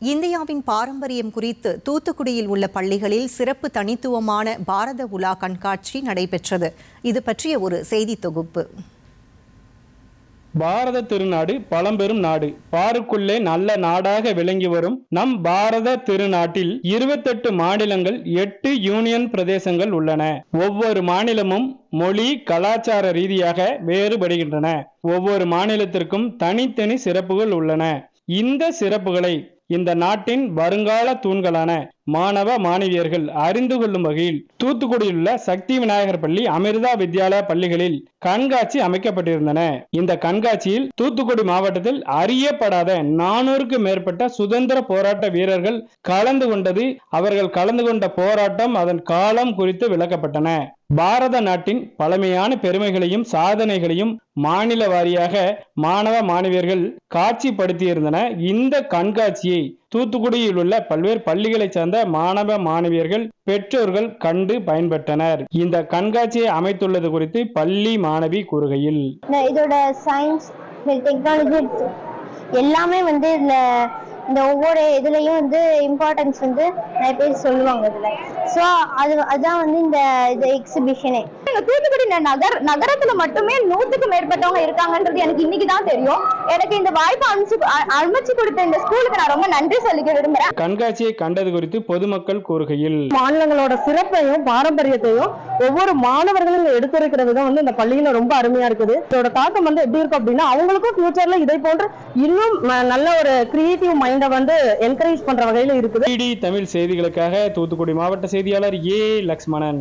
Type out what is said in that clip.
இந்தியாவின் பாரம்பரியம் குறித்து தூத்துக்குடியில் உள்ள பள்ளிகளில் சிறப்பு தனித்துவமான பாரத உலா கண்காட்சி நடைபெற்றது. இது பற்றிய ஒரு செய்தி தொகுப்பு. பாரத திருநாடு பழம்பெரும் நாடு. பாருக்குள்ளே நல்ல நாடாக விளங்கி வரும் நம் பாரத திருநாட்டில் இருபத்தெட்டு மாநிலங்கள் எட்டு யூனியன் பிரதேசங்கள் உள்ளன. ஒவ்வொரு மாநிலமும் மொழி கலாச்சார ரீதியாக வேறுபடுகின்றன. ஒவ்வொரு மாநிலத்திற்கும் தனித்தனி சிறப்புகள் உள்ளன. இந்த சிறப்புகளை இந்த நாட்டின் வருங்கால தூண்களான மாணவ மாணவியர்கள் அறிந்து கொள்ளும் வகையில் தூத்துக்குடியில் உள்ள சக்தி விநாயகர் பள்ளி அமிர்தா வித்யாலய பள்ளிகளில் கண்காட்சி அமைக்கப்பட்டிருந்தன. இந்த கண்காட்சியில் தூத்துக்குடி மாவட்டத்தில் அறியப்படாத நானூறுக்கு மேற்பட்ட சுதந்திர போராட்ட வீரர்கள் கலந்து கொண்டது அவர்கள் கலந்து கொண்ட போராட்டம் அதன் காலம் குறித்து விளக்கப்பட்டன. பாரத நாட்டின் பழமையான பெருமைகளையும் சாதனைகளையும் மாநில வாரியாக மாணவ மாணவியர்கள் காட்சிப்படுத்தியிருந்தன. இந்த கண்காட்சியை தூத்துக்குடியில் உள்ள பல்வேறு பள்ளிகளைச் சேர்ந்த மாணவ மாணவியர்கள் பெற்றோர்கள் கண்டு பயன்பெற்றனர். இந்த கண்காட்சியை அமைத்துள்ளது குறித்து பள்ளி மாணவி கூறுகையில். இதோட சயின்ஸ் டெக்னாலஜி எல்லாமே வந்து இதுல இந்த ஒவ்வொரு இதுலயும் வந்து இம்பார்ட்டன்ஸ் வந்து நிறைய பேர் சொல்லுவாங்க இதுல. ஸோ அது அதான் வந்து இந்த இது எக்ஸிபிஷனே எங்க தூத்துக்குடி நகர் நகரத்துல மட்டுமே நூத்துக்கு மேற்பட்டவங்க இருக்காங்கன்றது எனக்கு இன்னைக்கு தான் தெரியும். எனக்கு இந்த வாய்ப்பு அமைச்சு அமைச்சு கொடுத்த இந்த ஸ்கூலுக்கு நான் ரொம்ப நன்றி சொல்லிக்க விரும்புறேன். கண்காட்சியை கண்டது குறித்து பொதுமக்கள் கூறுகையில் மாநிலங்களோட சிறப்பையும் பாரம்பரியத்தையும் ஒவ்வொரு மாணவர்களும் எடுத்துரைக்கிறது தான் வந்து இந்த பள்ளியில ரொம்ப அருமையா இருக்குது. இதோட தாக்கம் வந்து எப்படி இருக்கும் அப்படின்னா அவங்களுக்கும் ஃபியூச்சர்ல இதை போன்ற இன்னும் நல்ல ஒரு கிரியேட்டிவ் மைண்டை வந்து என்கரேஜ் பண்ற வகையில இருக்குது. தமிழ் செய்திகளுக்காக தூத்துக்குடி மாவட்ட செய்தியாளர் ஏ லக்ஷ்மணன்.